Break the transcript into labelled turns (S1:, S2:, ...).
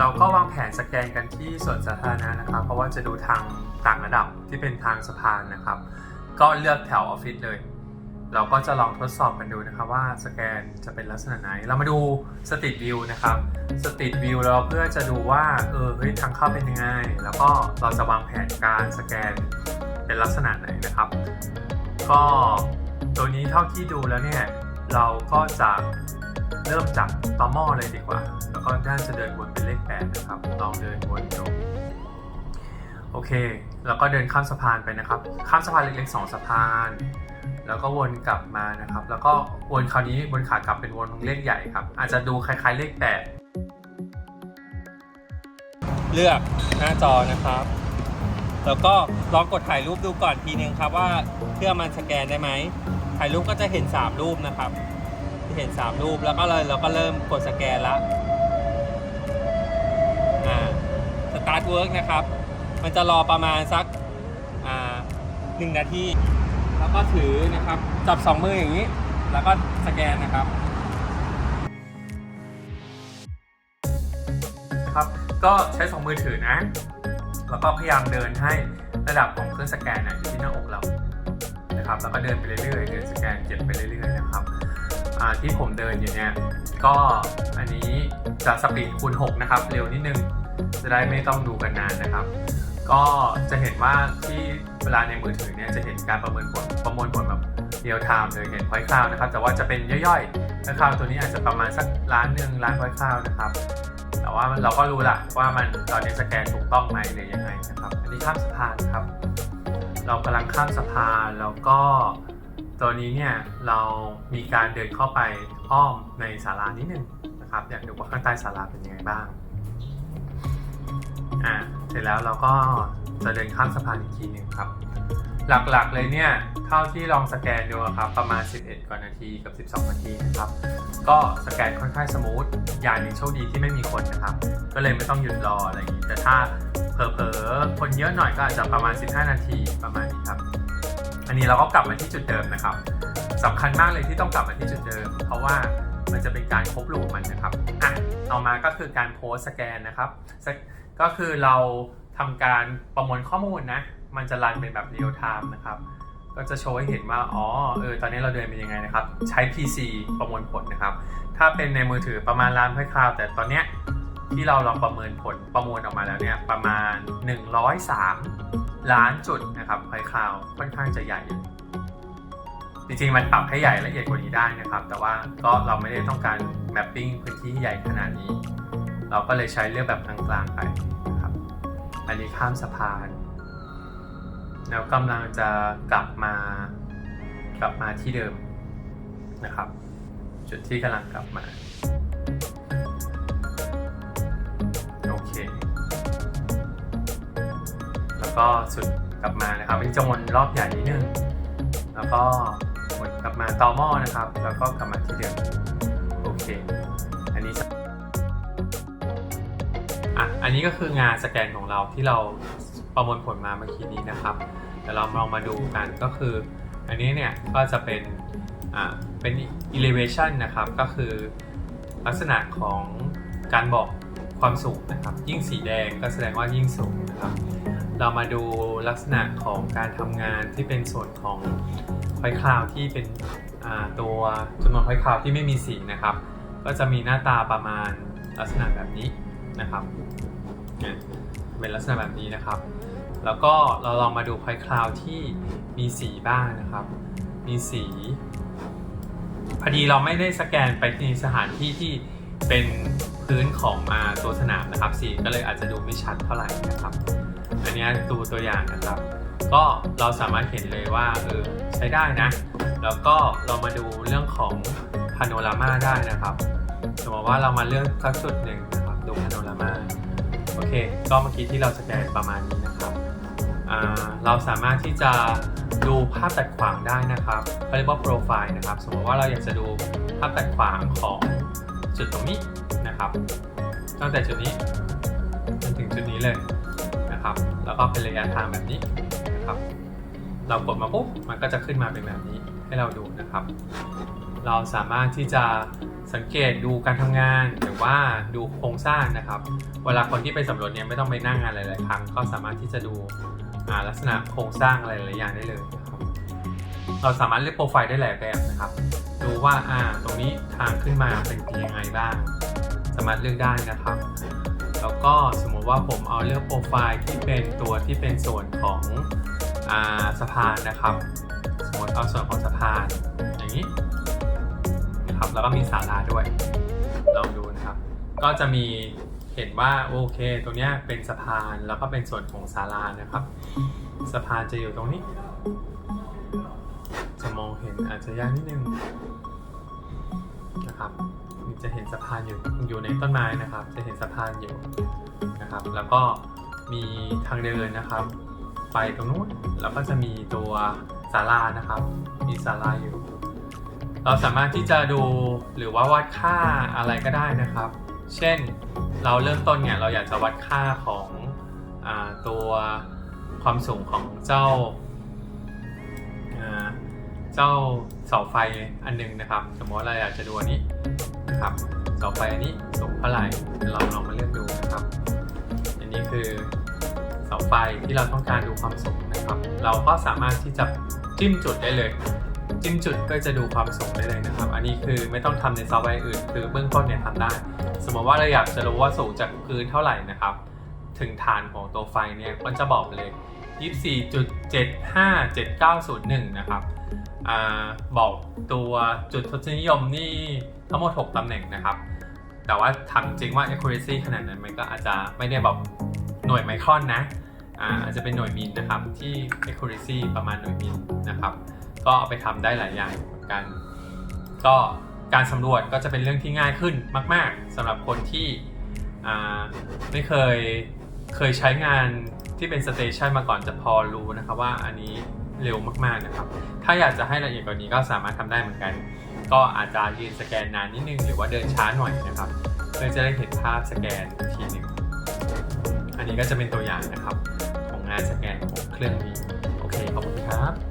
S1: เราก็วางแผนสแกนกันที่สวนสาธารณะนะครับ เพราะว่าจะดูทางต่างระดับที่เป็นทางสะพานนะครับ ก็เลือกแถวออฟฟิศเลย เราก็จะลองทดสอบกันดูนะครับว่าสแกนจะเป็นลักษณะไหน เรามาดูสตรีทวิวนะครับสตรีทวิวเราเพื่อจะดูว่าเออเฮ้ยทางเข้าเป็นยังไง แล้วก็เราจะวางแผนการสแกนเป็นลักษณะไหนนะครับ ก็ตัวนี้เท่าที่ดูแล้วเนี่ยเราก็จะ เริ่มจากต่อหม้อเลยดีกว่า แล้วก็น่าจะเดินวนเป็นเลขแปดนะครับ ลองเดินวนดู โอเค แล้วก็เดินข้ามสะพานไปนะครับ ข้ามสะพานเล็กๆสองสะพาน แล้วก็วนกลับมานะครับ แล้วก็วนคราวนี้บนขากลับเป็นวนเลขใหญ่ครับ อาจจะดูคล้ายๆเลขแปดเลือกหน้าจอนะครับ แล้วก็ลองกดถ่ายรูปดูก่อนทีนึงครับว่าเครื่องมันสแกนได้ไหม ถ่ายรูปก็จะเห็น 3 รูปนะครับ ห็น3รูปแล้วก็เลยเราก็เริ่มกดสแกนละอ่าสตาร์ทเวิร์กนะครับ มันจะรอประมาณสักอ่าหนึ่งนาที แล้วก็ถือนะครับ จับ2มืออย่างนี้ แล้วก็สแกนนะครับครับ ก็ใช้2มือถือนะ แล้วก็พยายามเดินให้ระดับของเครื่องสแกนอยู่ที่หน้าอกเรานะครับ แล้วก็เดินไปเรื่อยๆ เดินสแกนเก็บไปเรื่อยๆนะครับ ที่ผมเดินอยู่เนี่ย ก็อันนี้จะสปีดคูณ 6 นะครับ เร็วนิดนึง จะได้ไม่ต้องดูกันนานนะครับ ก็จะเห็นว่าที่เวลาในมือถือเนี่ยจะเห็นการประเมินผลประมวลผลแบบเรียลไทม์เลยเห็นพอยคลาวนะครับ แต่ว่าจะเป็นย่อยๆพอยต์คลาวตัวนี้อาจจะประมาณสักล้านหนึ่งล้านพอยคลาวนะครับ แต่ว่าเราก็รู้ละว่ามันตอนนี้สแกนถูกต้องไหมหรือยังไงนะครับ อันนี้ข้ามสะพานครับ เรากำลังข้ามสะพานแล้วก็ ตัวนี้เนี่ยเรามีการเดินเข้าไปอ้อมในศาลานิดนึงนะครับอยากดูว่าข้างใต้ศาลาเป็นยังไงบ้างอ่าเสร็จแล้วเราก็จะเดินข้ามสะพานอีกทีหนึ่งครับ หลักๆเลยเนี่ยเท่าที่ลองสแกนดูครับประมาณ 11กว่านาทีกับ 12 นาทีนะครับ ก็สแกนค่อนข้างสมูทอย่างหนึ่งโชคดีที่ไม่มีคนนะครับ ก็เลยไม่ต้องหยุดรออะไรอย่างนี้แต่ถ้าเผลอๆคนเยอะหน่อยก็อาจจะประมาณ 15 นาทีประมาณนี้ครับ อันนี้เราก็กลับมาที่จุดเดิมนะครับสำคัญมากเลยที่ต้องกลับมาที่จุดเดิม เพราะว่ามันจะเป็นการครบลูปมันนะครับอะต่อมาก็คือการโพสสแกนนะครับ ก็คือเราทำการประมวลข้อมูลนะ มันจะรันเป็นแบบเรียลไทม์นะครับ ก็จะโชว์ให้เห็นว่า อ๋อ เออ ตอนนี้เราเดินเป็นยังไงนะครับ ใช้ PC ประมวลผลนะครับ ถ้าเป็นในมือถือประมาณล้านค่าวแต่ตอนเนี้ย ที่เราลองประเมินผลประมวลออกมาแล้วเนี่ยประมาณ 103 ล้านจุดนะครับค่อยคาวค่อนข้างจะใหญ่ จริงๆ มันปรับให้ใหญ่ละเอียดกว่านี้ได้นะครับ แต่ว่าก็เราไม่ได้ต้องการแมปปิ้งพื้นที่ใหญ่ขนาดนี้ เราก็เลยใช้เลือกแบบกลางๆไปนะครับอันนี้ข้ามสะพาน แล้วกำลังจะกลับมากลับมาที่เดิมนะครับ จุดที่กำลังกลับมา แล้วก็สุดกลับมานะครับอันนี้จะวนรอบใหญ่นิดนึง แล้วก็วนกลับมาต่อหม้อนะครับ แล้วก็กลับมาที่เดิมโอเค อันนี้อะอันนี้ก็คืองานสแกนของเราที่เราประมวลผลมาเมื่อกี้นี้นะครับเดี๋ยวเราลองมาดูกันก็คือ อันนี้เนี่ยก็จะเป็นอ่าเป็น elevation นะครับ ก็คือลักษณะของการบอกความสูงนะครับ ยิ่งสีแดงก็แสดงว่ายิ่งสูงนะครับ เรามาดูลักษณะของการทำงานที่เป็นส่วนของพอยคลาวที่เป็นตัวจำนวนพอยคลาวที่ไม่มีสีนะครับ ก็จะมีหน้าตาประมาณลักษณะแบบนี้นะครับเป็นลักษณะแบบนี้นะครับ แล้วก็เราลองมาดูพอยคลาวที่มีสีบ้างนะครับ มีสีพอดีเราไม่ได้สแกนไปในสถานที่ที่เป็นพื้นของมาตัวสนามนะครับสีก็เลยอาจจะดูไม่ชัดเท่าไหร่นะครับ อันนี้ดูตัวอย่างนะครับ ก็เราสามารถเห็นเลยว่าเออใช้ได้นะ แล้วก็เรามาดูเรื่องของพาโนรามาได้นะครับ สมมติว่าเรามาเลือกสักจุดหนึ่งนะครับดูพาโนรามาโอเค ก็เมื่อกี้ที่เราสแกนประมาณนี้นะครับเราสามารถที่จะดูภาพตัดขวางได้นะครับเขาเรียกว่าโปรไฟล์นะครับ สมมติว่าเราอยากจะดูภาพตัดขวางของจุดตรงนี้นะครับ ตั้งแต่จุดนี้จนถึงจุดนี้เลย นะครับ แล้วก็เป็นระยะทางแบบนี้นะครับ เรากดมาปุ๊บมันก็จะขึ้นมาเป็นแบบนี้ให้เราดูนะครับ เราสามารถที่จะสังเกตดูการทำงานหรือว่าดูโครงสร้างนะครับ เวลาคนที่ไปสำรวจเนี่ยไม่ต้องไปนั่งงานหลายๆครั้งก็สามารถที่จะดูลักษณะโครงสร้างอะไรหลายอย่างได้เลยนะครับ เราสามารถเลือกโปรไฟล์ได้หลายแบบนะครับดูว่าอ่าตรงนี้ทางขึ้นมาเป็นยังไงบ้าง สามารถเลือกได้นะครับ แล้วก็สมมติว่าผมเอาเลือกโปรไฟล์ที่เป็นตัวที่เป็นส่วนของอาสะพานนะครับ สมมติเอาส่วนของสะพานอย่างนี้นะครับแล้วก็มีศาลาด้วยลองดูนะครับ ก็จะมีเห็นว่าโอเคตรงเนี้ยเป็นสะพานแล้วก็เป็นส่วนของศาลานะครับสะพานจะอยู่ตรงนี้ จะมองเห็นอาจจะยากนิดนึงนะครับ จะเห็นสะพานอยู่อยู่ในต้นไม้นะครับ จะเห็นสะพานอยู่นะครับ แล้วก็มีทางเดินนะครับ ไปตรงนู้นแล้วก็จะมีตัวศาลานะครับ มีศาลาอยู่ เราสามารถที่จะดูหรือว่าวัดค่าอะไรก็ได้นะครับ เช่นเราเริ่มต้นเนี่ยเราอยากจะวัดค่าของอตัวความสูงของเจ้าเจ้าเสาไฟอันหนึงนะครับ สมมติเราอยากจะดูอันนี้ นะครับเสาไฟอันนี้สูงเท่าไหร่เราลองมาเลือกดูนะครับ อันนี้คือเสาไฟที่เราต้องการดูความสูงนะครับ เราก็สามารถที่จะจิ้มจุดได้เลย จิ้มจุดก็จะดูความสูงได้เลยนะครับ อันนี้คือไม่ต้องทำในซอฟต์แวร์อื่น คือเบื้องต้นเนี่ยทำได้ สมมติว่าเราอยากจะรู้ว่าสูงจากพื้นเท่าไหร่นะครับ ถึงฐานของตัวไฟเนี่ยมันจะบอกเลย 24.757901 นะครับ อบอกตัวจุดทศนิยมนี่ทั้งหมด 6 ตำแหน่งนะครับ แต่ว่าทำจริงว่า accuracy ขนาดนั้นมันก็อาจจะไม่ได้แบบหน่วยไมครอนนะอาจจะเป็นหน่วยมิลนะครับที่ accuracy ประมาณหน่วยมิลนะครับ ก็เอาไปทำได้หลายอย่างเหมือนกัน ก็การสำรวจก็จะเป็นเรื่องที่ง่ายขึ้นมาก ๆสำหรับคนที่ไม่เคยเคยใช้งานที่เป็นสเตชันมาก่อนจะพอรู้นะครับว่าอันนี้ เร็วมากๆนะครับ ถ้าอยากจะให้ละเอียดกว่านี้ก็สามารถทำได้เหมือนกัน ก็อาจจะยืนสแกนนานนิดนึง หรือว่าเดินช้าหน่อยนะครับ เพื่อจะได้เห็นภาพสแกนทีหนึ่งอันนี้ก็จะเป็นตัวอย่างนะครับ ของงานสแกนของเครื่องนี้ โอเค ขอบคุณครับ